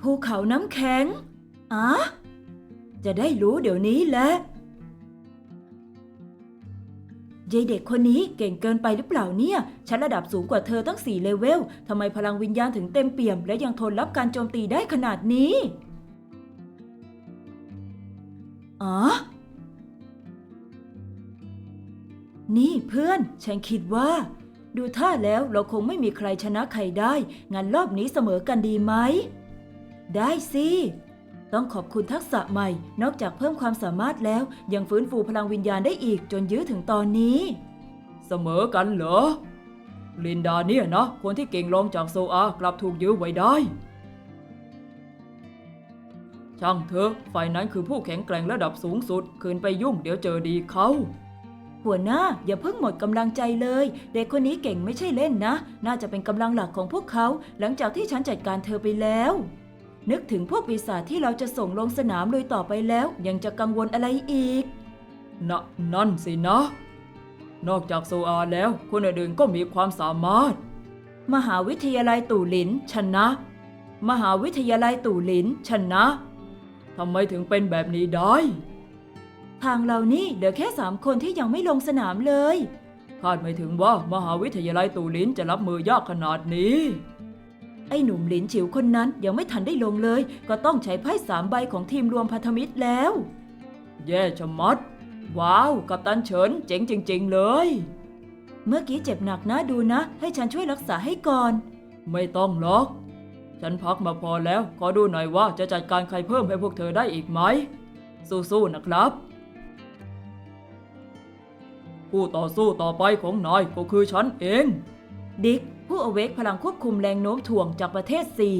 ภูเขาน้ำแข็งอ๋อจะได้รู้เดี๋ยวนี้แหละยายเด็กคนนี้เก่งเกินไปหรือเปล่าเนี่ย ฉันระดับสูงกว่าเธอตั้งสี่เลเวล ทำไมพลังวิญญาณถึงเต็มเปี่ยม และยังทนรับการโจมตีได้ขนาดนี้ อ๋อ นี่เพื่อน ฉันคิดว่า ดูท่าแล้วเราคงไม่มีใครชนะใครได้ งั้นรอบนี้เสมอกันดีไหม ได้สิ ต้องขอบคุณทักษะใหม่ นอกจากเพิ่มความสามารถแล้ว ยังฟื้นฟูพลังวิญญาณได้อีกจนยื้อถึงตอนนี้ เสมอกันเหรอ ลินดาเนี่ยนะ คนที่เก่งรองจากโซอากลับถูกยื้อไว้ได้ ช่างเถอะฝ่ายนั้นคือผู้แข็งแกร่งระดับสูงสุด คืนไปยุ่งเดี๋ยวเจอดีเขาหัวหน้าอย่าเพิ่งหมดกำลังใจเลย เด็กคนนี้เก่งไม่ใช่เล่นนะ น่าจะเป็นกำลังหลักของพวกเขา หลังจากที่ฉันจัดการเธอไปแล้ว นึกถึงพวกปีศาจที่เราจะส่งลงสนามโดยต่อไปแล้ว ยังจะกังวลอะไรอีกนะนั่นสินะ นอกจากโซอาแล้ว คนอื่นๆก็มีความสามารถ มหาวิทยาลัยตู่หลินชนะ มหาวิทยาลัยตู่หลินชนะทำไมถึงเป็นแบบนี้ได้ ทางเรานี่เหลือแค่สามคนที่ยังไม่ลงสนามเลย คาดไม่ถึงว่ามหาวิทยาลัยตูลินจะรับมือยากขนาดนี้ ไอ้หนุ่มหลินฉิวคนนั้นยังไม่ทันได้ลงเลย ก็ต้องใช้ไพ่สามใบของทีมรวมพันธมิตรแล้ว แย่ชะมัด ว้าว กัปตันเฉินเจ๋งจริง ๆ เลย เมื่อกี้เจ็บหนักนะดูนะ ให้ฉันช่วยรักษาให้ก่อน ไม่ต้องหรอก ฉันพักมาพอแล้ว ขอดูหน่อยว่าจะจัดการใครเพิ่มให้พวกเธอได้อีกไหม สู้ๆนะครับผู้ต่อสู้ต่อไปของนายก็คือฉันเอง ดิก ผู้อเวกพลังควบคุมแรงโน้มถ่วงจากประเทศสี่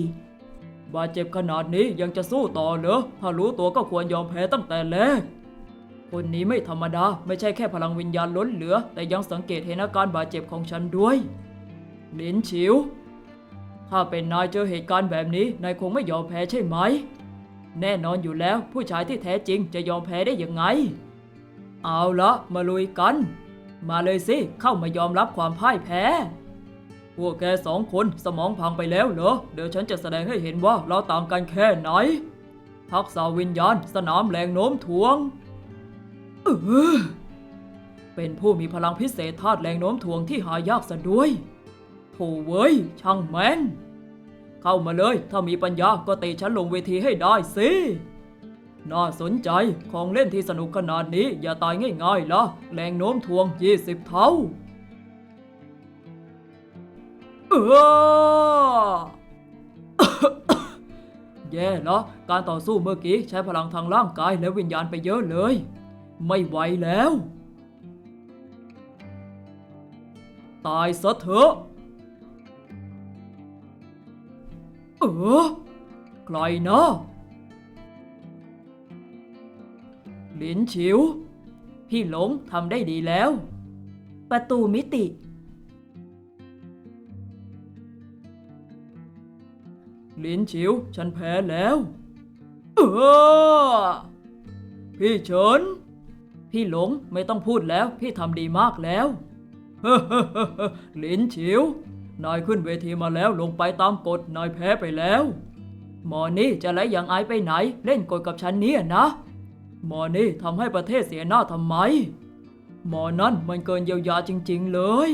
บาดเจ็บขนาดนี้ยังจะสู้ต่อเหรอ ถ้ารู้ตัวก็ควรยอมแพ้ตั้งแต่แรก คนนี้ไม่ธรรมดา ไม่ใช่แค่พลังวิญญาณล้นเหลือ แต่ยังสังเกตเห็นอาการบาดเจ็บของฉันด้วยลินฉิว ถ้าเป็นนายเจอเหตุการณ์แบบนี้ นายคงไม่ยอมแพ้ใช่ไหม แน่นอนอยู่แล้ว ผู้ชายที่แท้จริงจะยอมแพ้ได้ยังไง เอาละมาลุยกัน มาเลยสิ เข้ามายอมรับความพ่ายแพ้ พวกแกสองคนสมองพังไปแล้วเหรอ เดี๋ยวฉันจะแสดงให้เห็นว่าเราต่างกันแค่ไหน ทักษะวิญญาณสนามแรงโน้มถ่วงเออเป็นผู้มีพลังพิเศษธาตุแรงโน้มถ่วงที่หายากซะด้วยโถเว้ย ช่างแม่น เข้ามาเลย ถ้ามีปัญญาก็เตะฉันลงเวทีให้ได้สิ น่าสนใจ ของเล่นที่สนุกขนาดนี้อย่าตายง่ายๆละแรงโน้มถ่วง 20 เท่า แย่แล้วการต่อสู้เมื่อกี้ใช้พลังทางร่างกายและวิญญาณไปเยอะเลย ไม่ไหวแล้ว ตายซะเถอะ เออใครนะหลินฉิว พี่หลงทำได้ดีแล้ว ประตูมิติ ลินฉิว ฉันแพ้แล้ว เออ พี่เฉิน พี่หลงไม่ต้องพูดแล้ว พี่ทำดีมากแล้วหลินฉิวนายขึ้นเวทีมาแล้วลงไปตามกฎนายแพ้ไปแล้ว หมอนี่จะไล่อย่างไอไปไหน เล่นกฎกับฉันเนี่ยนะ หมอนี่ทำให้ประเทศเสียหน้าทำไม หมอนั่นมันเกินเยียวยาจริง ๆ เลย